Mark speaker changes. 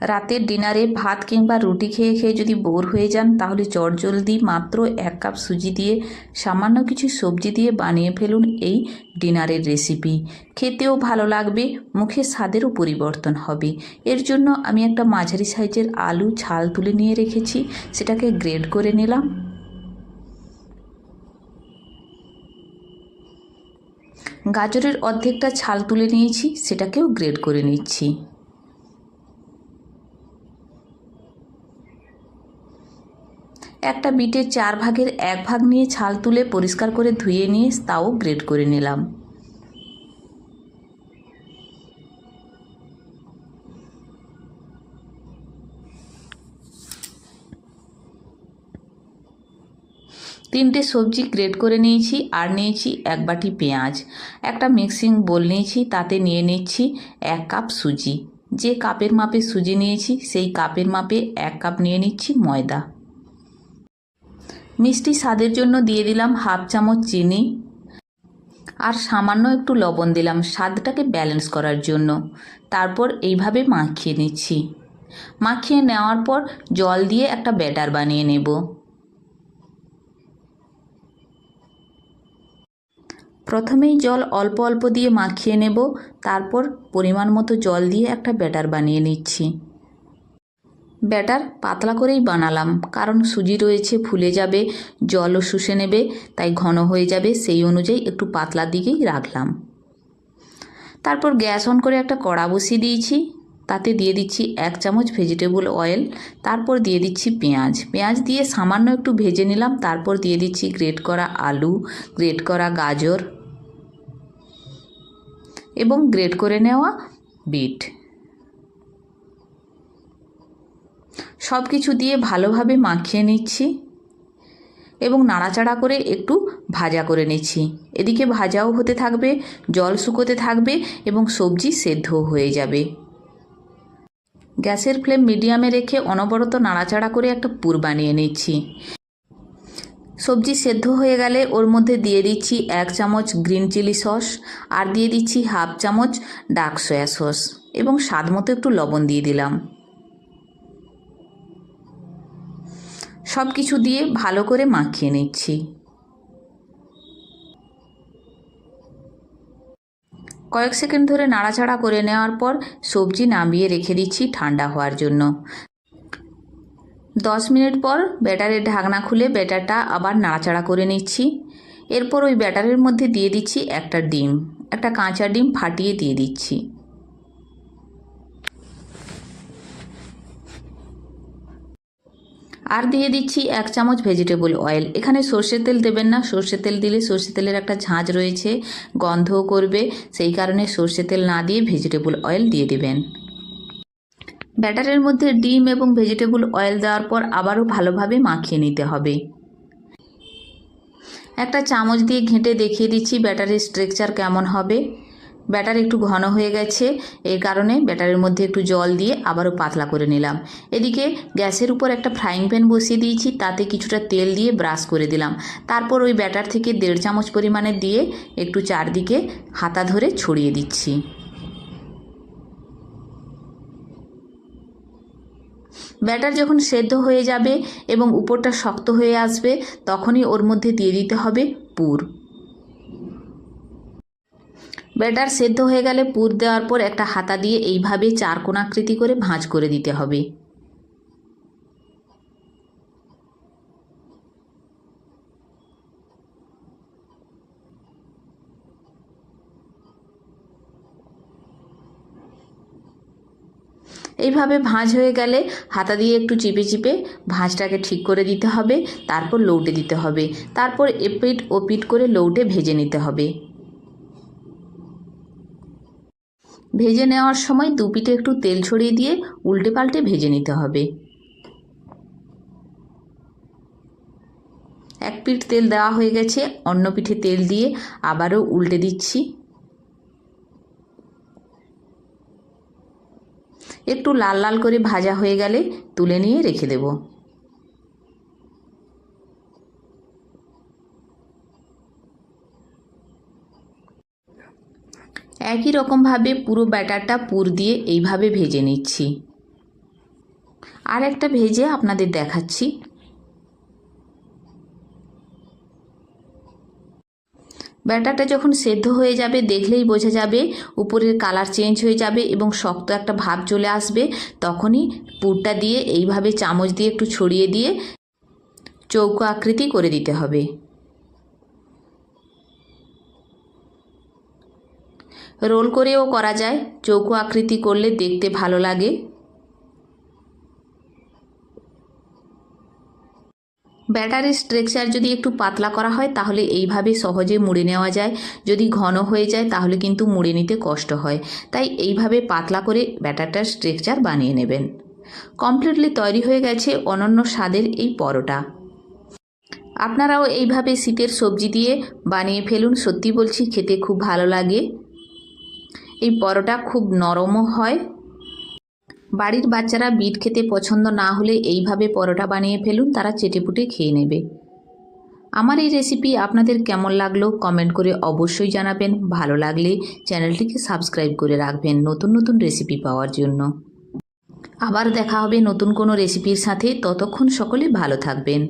Speaker 1: রাতের ডিনারে ভাত কিংবা রুটি খেয়ে খেয়ে যদি বোর হয়ে যান, তাহলে চটজলদি মাত্র এক কাপ সুজি দিয়ে সামান্য কিছু সবজি দিয়ে বানিয়ে ফেলুন এই ডিনারের রেসিপি। খেতেও ভালো লাগবে, মুখে স্বাদেরও পরিবর্তন হবে। এর জন্য আমি একটা মাঝারি সাইজের আলু ছাল তুলে নিয়ে রেখেছি, সেটাকে গ্রেড করে নিলাম। গাজরের অর্ধেকটা ছাল তুলে নিয়েছি, সেটাকেও গ্রেড করে নিচ্ছি। একটা বিটের চার ভাগের এক ভাগ নিয়ে ছাল তুলে পরিষ্কার করে ধুয়ে নিয়ে তাও গ্রেড করে নিলাম। তিনটে সবজি গ্রেড করে নিয়েছি আর নিয়েছি এক বাটি পেঁয়াজ। একটা মিক্সিং বোল নিয়েছি, তাতে নিয়ে নিচ্ছি এক কাপ সুজি। যে কাপের মাপে সুজি নিয়েছি, সেই কাপের মাপে এক কাপ নিয়ে নিচ্ছি ময়দা। মিষ্টি স্বাদের জন্য দিয়ে দিলাম হাফ চামচ চিনি আর সামান্য একটু লবণ দিলাম স্বাদটাকে ব্যালেন্স করার জন্য। তারপর এইভাবে মাখিয়ে নিচ্ছি। মাখিয়ে নেওয়ার পর জল দিয়ে একটা ব্যাটার বানিয়ে নেব। প্রথমেই জল অল্প অল্প দিয়ে মাখিয়ে নেব। তারপর পরিমাণ মতো জল দিয়ে একটা ব্যাটার বানিয়ে নিচ্ছি। ব্যাটার, পাতলা করেই বানালাম। কারণ সুজি রয়েছে, ফুলে যাবে, জলও শুষে নেবে, তাই ঘন হয়ে যাবে, সেই অনুযায়ী একটু পাতলার দিকেই রাখলাম। তারপর গ্যাস অন করে একটা কড়া বসিয়ে দিয়েছি। তাতে দিয়ে দিচ্ছি এক চামচ ভেজিটেবল অয়েল, তারপর দিয়ে দিচ্ছি পেঁয়াজ। পেঁয়াজ দিয়ে সামান্য একটু ভেজে নিলাম, তারপর দিয়ে দিচ্ছি গ্রেট করা আলু, গ্রেট করা গাজর এবং গ্রেট করে নেওয়া বিট। সব কিছু দিয়ে ভালোভাবে মাখিয়ে নিচ্ছি এবং নাড়াচাড়া করে একটু ভাজা করে নিচ্ছি। এদিকে ভাজাও হতে থাকবে, জল শুকোতে থাকবে এবং সবজি সেদ্ধও হয়ে যাবে। গ্যাসের ফ্লেম মিডিয়ামে রেখে অনবরত নাড়াচাড়া করে একটা পুর বানিয়ে নিচ্ছি। সবজি সেদ্ধ হয়ে গেলে ওর মধ্যে দিয়ে দিচ্ছি এক চামচ গ্রিন চিলি সস আর দিয়ে দিচ্ছি হাফ চামচ ডার্ক সয়া সস এবং স্বাদ মতো একটু লবণ দিয়ে দিলাম। সব কিছু দিয়ে ভালো করে মাখিয়ে নিচ্ছি। কয়েক সেকেন্ড ধরে নাড়াচাড়া করে নেওয়ার পর সবজি নামিয়ে রেখে দিচ্ছি ঠান্ডা হওয়ার জন্য। দশ মিনিট পর ব্যাটারের ঢাকনা খুলে ব্যাটারটা আবার নাড়াচাড়া করে নিচ্ছি। এরপর ওই ব্যাটারের মধ্যে দিয়ে দিচ্ছি একটা ডিম, একটা কাঁচা ডিম ফাটিয়ে দিয়ে দিচ্ছি। আর দিয়ে দিচ্ছি এক চামচ ভেজিটেবল অয়েল এখানে সর্ষের তেল দেবেন না। সর্ষের তেল দিলে সর্ষের তেলের একটা ঝাঁঝ রয়েছে, গন্ধও করবে। সেই কারণে সর্ষের তেল না দিয়ে ভেজিটেবল অয়েল দিয়ে দেবেন। ব্যাটারের মধ্যে ডিম এবং ভেজিটেবল অয়েল দেওয়ার পর আবারও ভালোভাবে মাখিয়ে নিতে হবে। একটা চামচ দিয়ে ঘেঁটে দেখিয়ে দিচ্ছি ব্যাটারের স্ট্রাকচার কেমন হবে। ব্যাটার একটু ঘন হয়ে গেছে এই কারণে ব্যাটারের মধ্যে একটু জল দিয়ে আবারও পাতলা করে নিলাম। এদিকে গ্যাসের উপর একটা ফ্রাইং প্যান বসিয়ে দিয়েছি, তাতে কিছুটা তেল দিয়ে ব্রাশ করে দিলাম। তারপর ওই ব্যাটার থেকে দেড় চামচ পরিমাণে দিয়ে একটু চারদিকে হাতা ধরে ছড়িয়ে দিচ্ছি। ব্যাটার যখন সেদ্ধ হয়ে যাবে এবং উপরটা শক্ত হয়ে আসবে, তখনই ওর মধ্যে দিয়ে দিতে হবে পুর। ব্যাটার সেদ্ধ হয়ে গেলে পুর দেওয়ার পর একটা হাতা দিয়ে এইভাবে চার কোণাকৃতি করে ভাঁজ করে দিতে হবে। এইভাবে ভাঁজ হয়ে গেলে হাতা দিয়ে একটু চিপে চিপে ভাঁজটাকে ঠিক করে দিতে হবে, তারপর লৌটে দিতে হবে। তারপর এপিট ও পিট করে লৌটে ভেজে নিতে হবে। ভেজে নেওয়ার সময় দু পিঠে একটু তেল ছড়িয়ে দিয়ে উল্টে পাল্টে ভেজে নিতে হবে। এক পিঠ তেল দেওয়া হয়ে গেছে, অন্য পিঠে তেল দিয়ে আবারও উল্টে দিচ্ছি। একটু লাল লাল করে ভাজা হয়ে গেলে তুলে নিয়ে রেখে দেব। একই রকমভাবে পুরো ব্যাটারটা পুর দিয়ে এইভাবে ভেজে নিচ্ছি। আর একটা ভেজে আপনাদের দেখাচ্ছি। ব্যাটারটা যখন সেদ্ধ হয়ে যাবে, দেখলেই বোঝা যাবে উপরের কালার চেঞ্জ হয়ে যাবে এবং শক্ত একটা ভাব চলে আসবে। তখনই পুরটা দিয়ে এইভাবে চামচ দিয়ে একটু ছড়িয়ে দিয়ে চৌকো আকৃতি করে দিতে হবে। রোল করেও করা যায়। চৌকো আকৃতি করলে দেখতে ভালো লাগে। ব্যাটারের স্ট্রেকচার যদি একটু পাতলা করা হয়, তাহলে এইভাবে সহজে মুড়ে নেওয়া যায়। যদি ঘন হয়ে যায়, তাহলে কিন্তু মুড়ে নিতে কষ্ট হয়। তাই এইভাবে পাতলা করে ব্যাটারটার স্ট্রেকচার বানিয়ে নেবেন। কমপ্লিটলি তৈরি হয়ে গেছে অনন্য স্বাদের এই পরোটা। আপনারাও এইভাবে শীতের সবজি দিয়ে বানিয়ে ফেলুন। সত্যি বলছি, খেতে খুব ভালো লাগে। এই পরোটা খুব নরমও হয়। বাড়ির বাচ্চারা বিট খেতে পছন্দ না হলে এইভাবে পরোটা বানিয়ে ফেলুন, তারা চেটেপুটে খেয়ে নেবে। আমার এই রেসিপি আপনাদের কেমন লাগল কমেন্ট করে অবশ্যই জানাবেন। ভালো লাগলে চ্যানেলটিকে সাবস্ক্রাইব করে রাখবেন নতুন নতুন রেসিপি পাওয়ার জন্য। আবার দেখা হবে নতুন কোনো রেসিপির সাথে। ততক্ষণ সকলে ভালো থাকবেন।